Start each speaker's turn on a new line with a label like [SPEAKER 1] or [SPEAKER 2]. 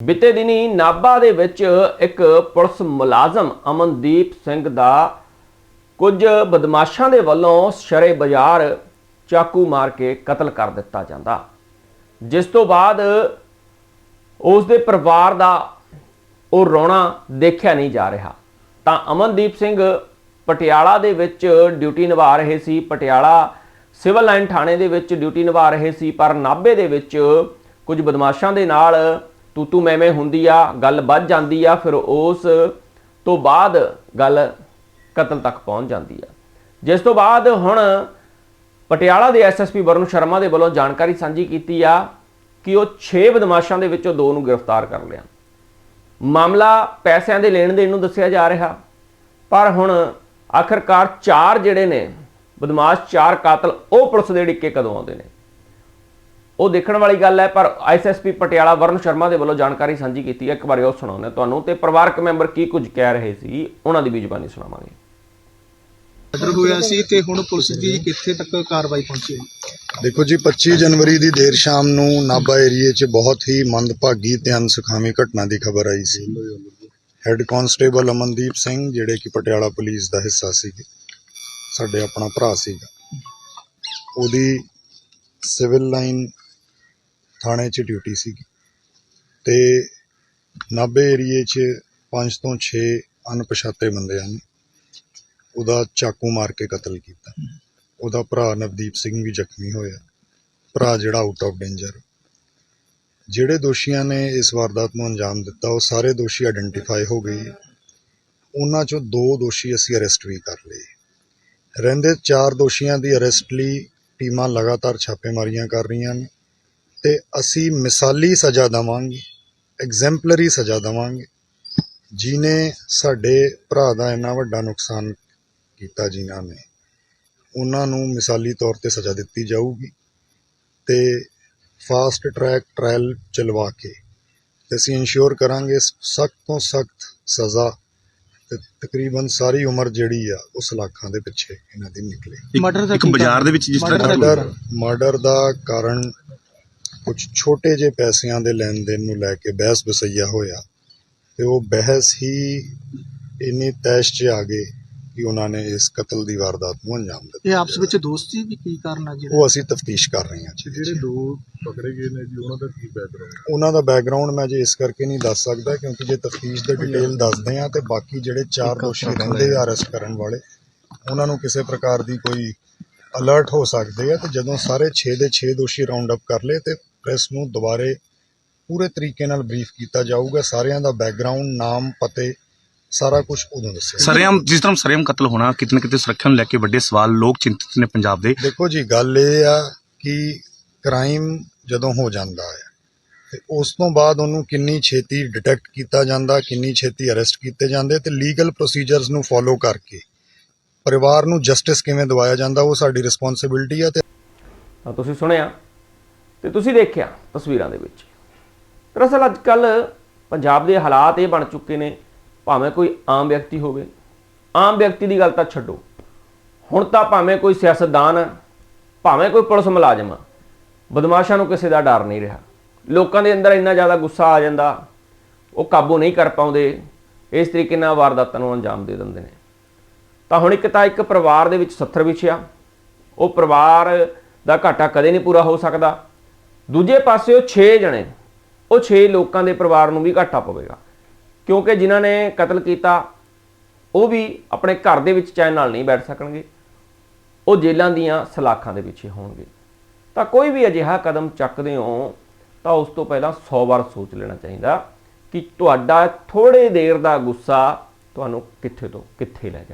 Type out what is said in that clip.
[SPEAKER 1] ਬੀਤੇ ਦਿਨੀ ਨਾਭਾ ਦੇ ਵਿੱਚ ਇੱਕ ਪੁਲਿਸ ਮੁਲਾਜ਼ਮ ਅਮਨਦੀਪ ਸਿੰਘ ਦਾ ਕੁਝ ਬਦਮਾਸ਼ਾਂ ਦੇ ਵੱਲੋਂ ਸ਼ਰੇ ਬਾਜ਼ਾਰ ਚਾਕੂ ਮਾਰ ਕੇ ਕਤਲ ਕਰ ਦਿੱਤਾ ਜਾਂਦਾ। ਜਿਸ ਤੋਂ ਬਾਅਦ ਉਸ ਦੇ ਪਰਿਵਾਰ ਦਾ ਉਹ ਰੋਣਾ ਦੇਖਿਆ ਨਹੀਂ ਜਾ ਰਿਹਾ। ਤਾਂ ਅਮਨਦੀਪ ਸਿੰਘ ਪਟਿਆਲਾ ਦੇ ਵਿੱਚ ਡਿਊਟੀ ਨਿਭਾ ਰਹੇ ਸੀ। ਪਟਿਆਲਾ ਸਿਵਲ ਲਾਈਨ ਥਾਣੇ ਦੇ ਵਿੱਚ ਡਿਊਟੀ ਨਿਭਾ ਰਹੇ ਸੀ। ਪਰ ਨਾਭੇ ਦੇ ਵਿੱਚ ਕੁਝ ਬਦਮਾਸ਼ਾਂ ਦੇ ਨਾਲ ਤੂੰ ਤੂਤੂ ਮੈਂ ਹੁੰਦੀ ਆ, ਗੱਲ ਵੱਧ ਜਾਂਦੀ ਆ, ਫਿਰ ਉਸ ਤੋਂ ਬਾਅਦ ਗੱਲ ਕਤਲ ਤੱਕ ਪਹੁੰਚ ਜਾਂਦੀ ਆ। ਜਿਸ ਤੋਂ ਬਾਅਦ ਹੁਣ ਪਟਿਆਲਾ ਦੇ ਐਸਐਸਪੀ ਵਰੁਣ ਸ਼ਰਮਾ ਦੇ ਵੱਲੋਂ ਜਾਣਕਾਰੀ ਸਾਂਝੀ ਕੀਤੀ ਆ ਕਿ ਉਹ 6 ਬਦਮਾਸ਼ਾਂ ਦੇ ਵਿੱਚੋਂ ਦੋ ਨੂੰ ਗ੍ਰਿਫਤਾਰ ਕਰ ਲਿਆ। ਮਾਮਲਾ ਪੈਸਿਆਂ ਦੇ ਲੈਣ ਦੇਣ ਨੂੰ ਦੱਸਿਆ ਜਾ ਰਿਹਾ, ਪਰ ਹੁਣ ਆਖਰਕਾਰ ਚਾਰ ਜਿਹੜੇ ਨੇ, ਬਦਮਾਸ਼ ਚਾਰ ਕਾਤਲ, ਉਹ ਪੁਲਿਸ ਦੇ ਡਿੱਕੇ ਕਦੋਂ ਆਉਂਦੇ ਨੇ? ਉਹ ਦੇਖਣ ਵਾਲੀ ਗੱਲ ਹੈ ਪਰ ਐਸਐਸਪੀ ਪਟਿਆਲਾ ਵਰਨ ਸ਼ਰਮਾ ਦੇ ਵੱਲੋਂ ਜਾਣਕਾਰੀ ਸਾਂਝੀ ਕੀਤੀ ਹੈ। ਇੱਕ ਵਾਰੀ ਉਹ ਸੁਣਾਉਂਦੇ ਤੁਹਾਨੂੰ। ਤੇ ਪਰਿਵਾਰਕ ਮੈਂਬਰ ਕੀ ਕੁਝ ਕਹਿ ਰਹੇ ਸੀ ਉਹਨਾਂ ਦੀ ਵੀ ਜ਼ੁਬਾਨੀ ਸੁਣਾਵਾਂਗੇ।
[SPEAKER 2] ਮਰਡਰ ਹੋਇਆ ਸੀ ਤੇ ਹੁਣ ਪੁਲਿਸ ਦੀ ਕਿੱਥੇ ਤੱਕ ਕਾਰਵਾਈ ਪਹੁੰਚੀ ਹੈ?
[SPEAKER 3] ਦੇਖੋ ਜੀ 25 ਜਨਵਰੀ ਦੀ ਦੇਰ ਸ਼ਾਮ ਨੂੰ ਨਾਭਾ ਏਰੀਏ 'ਚ ਬਹੁਤ ਹੀ ਮੰਦਭਾਗੀ ਤੇ ਅਨਸੁਖਾਵੀ ਘਟਨਾ ਦੀ ਖਬਰ ਆਈ ਸੀ। ਹੈੱਡ ਕਾਂਸਟੇਬਲ ਅਮਨਦੀਪ ਸਿੰਘ ਜਿਹੜੇ ਕਿ ਪਟਿਆਲਾ ਪੁਲਿਸ ਦਾ ਹਿੱਸਾ ਸੀਗੇ ਸਾਡੇ ਆਪਣਾ ਭਰਾ ਸੀਗਾ। ਉਹਦੀ ਸਿਵਲ ਲਾਈਨ ਥਾਣੇ 'ਚ ਡਿਊਟੀ ਸੀਗੀ। ਤੇ ਨਾਭੇ ਏਰੀਏ 'ਚ 5 ਤੋਂ 6 ਅਣਪਛਾਤੇ ਬੰਦਿਆਂ ਨੇ ਉਹਦਾ ਚਾਕੂ ਮਾਰ ਕੇ ਕਤਲ ਕੀਤਾ। ਉਹਦਾ ਭਰਾ ਨਵਦੀਪ ਸਿੰਘ ਵੀ ਜ਼ਖਮੀ ਹੋਇਆ। ਭਰਾ ਜਿਹੜਾ ਆਊਟ ਆਫ ਡੇਂਜਰ ਜਿਹੜੇ ਦੋਸ਼ੀਆਂ ਨੇ ਇਸ ਵਾਰਦਾਤ ਨੂੰ ਅੰਜਾਮ ਦਿੱਤਾ, ਉਹ ਸਾਰੇ ਦੋਸ਼ੀ ਆਇਡੈਂਟੀਫਾਈ ਹੋ ਗਏ। ਉਹਨਾਂ ਚੋਂ ਦੋ ਦੋਸ਼ੀ ਅਸੀਂ ਅਰੈਸਟ ਵੀ ਕਰ ਲਏ। ਰਹਿੰਦੇ ਚਾਰ ਦੋਸ਼ੀਆਂ ਦੀ ਅਰੈਸਟ ਲਈ ਟੀਮਾਂ ਲਗਾਤਾਰ ਛਾਪੇਮਾਰੀਆਂ ਕਰ ਰਹੀਆਂ ਨੇ। ਤੇ ਅਸੀਂ ਮਿਸਾਲੀ ਸਜ਼ਾ ਦੇਵਾਂਗੇ ਐਗਜ਼ੈਂਪਲਰੀ ਸਜ਼ਾ ਦੇਵਾਂਗੇ ਜਿਨੇ ਸਾਡੇ ਭਰਾ ਦਾ ਇੰਨਾ ਵੱਡਾ ਨੁਕਸਾਨ ਕੀਤਾ ਜਿਨ੍ਹਾਂ ਨੇ ਉਹਨਾਂ ਨੂੰ ਮਿਸਾਲੀ ਤੌਰ ਤੇ ਸਜ਼ਾ ਦਿੱਤੀ ਜਾਊਗੀ ਤੇ ਫਾਸਟ ਟਰੈਕ ਟ੍ਰਾਇਲ ਚਲਵਾ ਕੇ ਤੇ ਅਸੀਂ ਇਨਸ਼ੋਰ ਕਰਾਂਗੇ ਸਖਤ ਤੋਂ ਸਖਤ ਸਜ਼ਾ ਤੇ ਤਕਰੀਬਨ ਸਾਰੀ ਉਮਰ ਜਿਹੜੀ ਆ ਉਸ ਲਾਖਾਂ ਦੇ ਪਿੱਛੇ ਇਹਨਾਂ ਦੀ ਨਿਕਲੇ
[SPEAKER 2] ਮਰਡਰ ਦਾ
[SPEAKER 4] ਇੱਕ ਬਾਜ਼ਾਰ? ਦੇ ਵਿੱਚ ਜਿਸ ਤਰ੍ਹਾਂ
[SPEAKER 2] ਮਰਡਰ ਦਾ ਕਾਰਨ?
[SPEAKER 3] ਕੁਝ ਛੋਟੇ ਜਿਹੇ ਪੈਸਿਆਂ ਦੇ ਲੈਣ ਦੇਣ ਨੂੰ ਲੈ ਕੇ ਬਹਿਸ ਬਸਈਆ ਹੋਇਆ ਤੇ ਉਹ ਬਹਿਸ ਹੀ ਇੰਨੀ ਤੈਸ਼ 'ਚ ਆ ਗਏ ਕਿ ਉਹਨਾਂ ਨੇ ਇਸ ਕਤਲ ਦੀ ਵਾਰਦਾਤ ਨੂੰ ਅੰਜਾਮ ਦਿੱਤਾ।
[SPEAKER 2] ਇਹ ਆਪਸ ਵਿੱਚ ਦੋਸਤੀ ਵੀ ਕੀ ਕਾਰਨ ਆ ਜੀ
[SPEAKER 3] ਉਹ ਅਸੀਂ ਤਫਤੀਸ਼ ਕਰ ਰਹੇ ਹਾਂ ਜੀ
[SPEAKER 5] ਜਿਹੜੇ ਦੋ ਪਕੜੇ ਗਏ ਨੇ ਜੀ ਉਹਨਾਂ ਦਾ ਕੀ ਬੈਕਗ੍ਰਾਉਂਡ
[SPEAKER 3] ਉਹਨਾਂ ਦਾ ਬੈਕਗ੍ਰਾਉਂਡ ਮੈਂ ਜੇ ਇਸ ਕਰਕੇ ਨਹੀਂ ਦੱਸ ਸਕਦਾ ਕਿਉਂਕਿ ਜੇ ਤਫਤੀਸ਼ ਦੇ ਡਿਟੇਲ ਦੱਸਦੇ ਆ ਤੇ ਬਾਕੀ ਜਿਹੜੇ ਚਾਰ ਦੋਸ਼ੀ ਰਹਿੰਦੇ ਆ ਅਰੈਸਟ ਕਰਨ ਵਾਲੇ ਉਹਨਾਂ ਨੂੰ ਕਿਸੇ ਪ੍ਰਕਾਰ ਦੀ ਕੋਈ ਅਲਰਟ ਹੋ ਸਕਦੇ ਆ ਤੇ ਜਦੋਂ ਸਾਰੇ 6 ਦੇ 6 ਦੋਸ਼ੀ ਰਾਉਂਡ ਅਪ ਕਰ ਲਏ ਤੇ ਪ੍ਰੈਸ ਨੂੰ ਦੁਬਾਰੇ ਪੂਰੇ ਤਰੀਕੇ ਨਾਲ ਬਰੀਫ ਕੀਤਾ ਜਾਊਗਾ। ਸਾਰਿਆਂ ਦਾ ਬੈਕਗ੍ਰਾਉਂਡ ਨਾਮ ਪਤੇ ਸਾਰਾ ਕੁਝ ਉਦੋਂ ਦੱਸਿਆ।
[SPEAKER 4] ਸਰੇਆਮ ਜਿਸ ਤਰ੍ਹਾਂ ਸਰੇਆਮ ਕਤਲ ਹੋਣਾ ਕਿਤੇ ਨਾ ਕਿਤੇ ਸੁਰੱਖਿਆ ਨੂੰ ਲੈ ਕੇ ਵੱਡੇ ਸਵਾਲ ਲੋਕ ਚਿੰਤਿਤ ਨੇ ਪੰਜਾਬ ਦੇ।
[SPEAKER 3] ਦੇਖੋ ਜੀ ਗੱਲ ਇਹ ਆ ਕਿ ਕ੍ਰਾਈਮ ਜਦੋਂ ਹੋ ਜਾਂਦਾ ਹੈ ਤੇ ਉਸ ਤੋਂ ਬਾਅਦ ਉਹਨੂੰ ਕਿੰਨੀ ਛੇਤੀ ਡਿਟੈਕਟ ਕੀਤਾ ਜਾਂਦਾ ਕਿੰਨੀ ਛੇਤੀ ਅਰੈਸਟ ਕੀਤੇ ਜਾਂਦੇ ਤੇ ਲੀਗਲ ਪ੍ਰੋਸੀਜਰਸ ਨੂੰ ਫੋਲੋ ਕਰਕੇ ਪਰਿਵਾਰ ਨੂੰ ਜਸਟਿਸ ਕਿਵੇਂ ਦਿਵਾਇਆ ਜਾਂਦਾ ਉਹ ਸਾਡੀ ਰਿਸਪੌਂਸਿਬਿਲਟੀ ਹੈ ਤਾਂ
[SPEAKER 1] ਤੁਸੀਂ ਸੁਣਿਆ ਤੇ ਤੁਸੀਂ ਦੇਖਿਆ ਤਸਵੀਰਾਂ ਦੇ ਵਿੱਚ। ਦਰਅਸਲ ਅੱਜ ਕੱਲ ਪੰਜਾਬ ਦੇ ਹਾਲਾਤ ਇਹ ਬਣ ਚੁੱਕੇ ਨੇ, ਭਾਵੇਂ ਕੋਈ ਆਮ ਵਿਅਕਤੀ ਹੋਵੇ। ਆਮ ਵਿਅਕਤੀ ਦੀ ਗੱਲ ਤਾਂ ਛੱਡੋ। ਹੁਣ ਤਾਂ ਭਾਵੇਂ ਕੋਈ ਸਿਆਸਤਦਾਨ, ਭਾਵੇਂ ਕੋਈ ਪੁਲਿਸ ਮੁਲਾਜ਼ਮ, ਬਦਮਾਸ਼ਾਂ ਨੂੰ ਕਿਸੇ ਦਾ ਡਰ ਨਹੀਂ ਰਿਹਾ। ਲੋਕਾਂ ਦੇ ਅੰਦਰ ਇੰਨਾ ਜ਼ਿਆਦਾ ਗੁੱਸਾ ਆ ਜਾਂਦਾ, ਉਹ ਕਾਬੂ ਨਹੀਂ ਕਰ ਪਾਉਂਦੇ, ਇਸ ਤਰੀਕੇ ਨਾਲ ਵਾਰਦਾਤਾਂ ਨੂੰ ਅੰਜਾਮ ਦੇ ਦਿੰਦੇ ਨੇ। ਤਾਂ ਹੁਣ ਇੱਕ ਤਾਂ ਇੱਕ ਪਰਿਵਾਰ ਦੇ ਵਿੱਚ 70 ਵਿਛਿਆ, ਉਹ ਪਰਿਵਾਰ ਦਾ ਘਾਟਾ ਕਦੇ ਨਹੀਂ ਪੂਰਾ ਹੋ ਸਕਦਾ। ਦੂਜੇ ਪਾਸੇ ਉਹ 6 ਜਣੇ, ਉਹ 6 ਲੋਕਾਂ ਦੇ ਪਰਿਵਾਰ ਨੂੰ ਵੀ ਘਾਟਾ ਪਵੇਗਾ। ਕਿਉਂਕਿ ਜਿਨ੍ਹਾਂ ਨੇ ਕਤਲ ਕੀਤਾ, ਉਹ ਵੀ ਆਪਣੇ ਘਰ ਦੇ ਵਿੱਚ ਚੈਨ ਨਾਲ ਨਹੀਂ ਬੈਠ ਸਕਣਗੇ। ਉਹ ਜੇਲ੍ਹਾਂ ਦੀਆਂ ਸਲਾਖਾਂ ਦੇ ਪਿੱਛੇ ਹੋਣਗੇ। ਤਾਂ ਕੋਈ ਵੀ ਅਜਿਹਾ ਕਦਮ ਚੱਕਦੇ ਹੋ, ਤਾਂ ਉਸ ਤੋਂ ਪਹਿਲਾਂ 100 ਵਾਰ ਸੋਚ ਲੈਣਾ ਚਾਹੀਦਾ ਕਿ ਤੁਹਾਡਾ ਥੋੜੇ ਦੇਰ ਦਾ ਗੁੱਸਾ ਤੁਹਾਨੂੰ ਕਿੱਥੇ ਤੋਂ, ਕਿੱਥੇ ਲੈ ਜਾ